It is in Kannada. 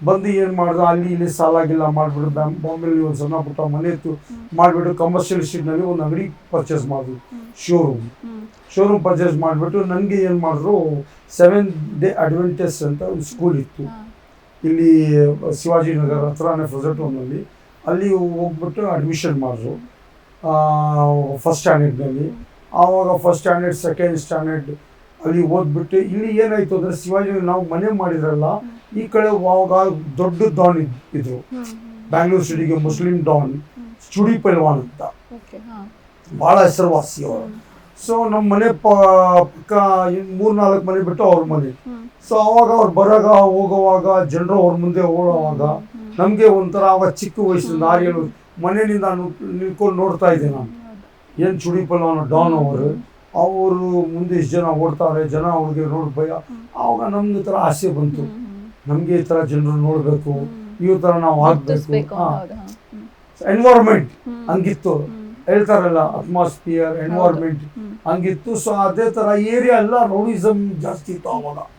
ಬಂದು ಏನು ಮಾಡ್ದೆ? ಅಲ್ಲಿ ಇಲ್ಲಿ ಸಾಲಾಗಿಲ್ಲ ಮಾಡಿಬಿಟ್ಟು ಬಾಂಬೆಲಿ ಒಂದು ಸಣ್ಣ ಪುಟ್ಟ ಮನೆ ಇತ್ತು. ಮಾಡಿಬಿಟ್ಟು ಕಮರ್ಷಿಯಲ್ ಸ್ಟ್ರೀಟ್ನಲ್ಲಿ ಒಂದು ಅಂಗಡಿ ಪರ್ಚೇಸ್ ಮಾಡಿದ್ರು ಶೋರೂಮ್ ಶೋರೂಮ್ ಪರ್ಚೇಸ್ ಮಾಡಿಬಿಟ್ಟು ನನಗೆ ಏನು ಮಾಡಿದ್ರು ಸೆವೆನ್ ಡೇ ಅಡ್ವೆಂಟೇಜ್ ಅಂತ ಒಂದು ಸ್ಕೂಲ್ ಇತ್ತು. ಇಲ್ಲಿ ಇಲ್ಲಿ ಶಿವಾಜಿನಗರ ಹತ್ರನೇ ಪ್ರೊಜೆಕ್ಟ್ ಒಂದಲ್ಲಿ ಅಲ್ಲಿ. ಹೋಗ್ಬಿಟ್ಟು ಅಡ್ಮಿಷನ್ ಮಾಡಿದ್ರು ಫಸ್ಟ್ ಸ್ಟ್ಯಾಂಡರ್ಡ್ನಲ್ಲಿ ಆವಾಗ ಫಸ್ಟ್ ಸ್ಟ್ಯಾಂಡರ್ಡ್ ಸೆಕೆಂಡ್ ಸ್ಟ್ಯಾಂಡರ್ಡ್ ಅಲ್ಲಿ ಓದ್ಬಿಟ್ಟು ಇಲ್ಲಿ ಏನಾಯ್ತು ಅಂದರೆ ಶಿವಾಜಿ ನಾವು ಮನೆ ಮಾಡಿದ್ರಲ್ಲ ಈ ಕಡೆ ಅವಾಗ ದೊಡ್ಡ ಡಾನ್ ಇದ್- ಇದ್ರು ಬ್ಯಾಂಗ್ಳೂರ್ ಸಿಟಿಗೆ ಮುಸ್ಲಿಂ ಡಾನ್. ಚುಡಿ ಪಲ್ವಾನ್ ಅಂತ. ಭಾಳ ಹೆಸರುವಾಸಿ ಅವರು. ಸೊ ನಮ್ಮ ಮನೆ ಪಕ್ಕ ಮೂರು ನಾಲ್ಕು ಮನೆ ಬಿಟ್ಟು ಅವ್ರ ಮನೆ. ಸೊ ಅವಾಗ ಅವ್ರು ಬರಾಗ ಹೋಗುವಾಗ ಜನರು ಅವ್ರ ಮುಂದೆ ಹೋಗುವಾಗ ನಮ್ಗೆ ಒಂಥರ ಅವಾಗ ಚಿಕ್ಕ ವಯಸ್ಸಿಂದ ಆರು ಮನೆಯಲ್ಲಿ ಮನೆಯಿಂದ ನಾನು ನಿಂತ್ಕೊಂಡು ನೋಡ್ತಾ ಇದ್ದೆ ನಾನು. ಏನು ಚುಡಿ ಪಲ್ವಾನ್ ಡಾನ್ ಅವರು. ಅವರು ಮುಂದೆ ಇಷ್ಟು ಜನ ಓಡ್ತಾರೆ ಜನ ಅವ್ರಿಗೆ ನೋಡಿ ಭಯ. ಆವಾಗ ನಮ್ಗೆ ಈ ಥರ ಆಸೆ ಬಂತು. ನಮಗೆ ಈ ಥರ ಜನರು ನೋಡಬೇಕು. ಈ ಥರ ನಾವು ಆಗಬೇಕು. ಎನ್ವೈರ್ಮೆಂಟ್ ಹಂಗಿತ್ತು. ಹೇಳ್ತಾರಲ್ಲ ಅಟ್ಮಾಸ್ಫಿಯರ್ ಎನ್ವೈರ್ಮೆಂಟ್. ಹಂಗಿತ್ತು. ಸೊ ಅದೇ ಥರ ಏರಿಯಾ ಎಲ್ಲ ರೌಡಿಸಮ್ ಜಾಸ್ತಿ ಇತ್ತು ಅವಾಗ.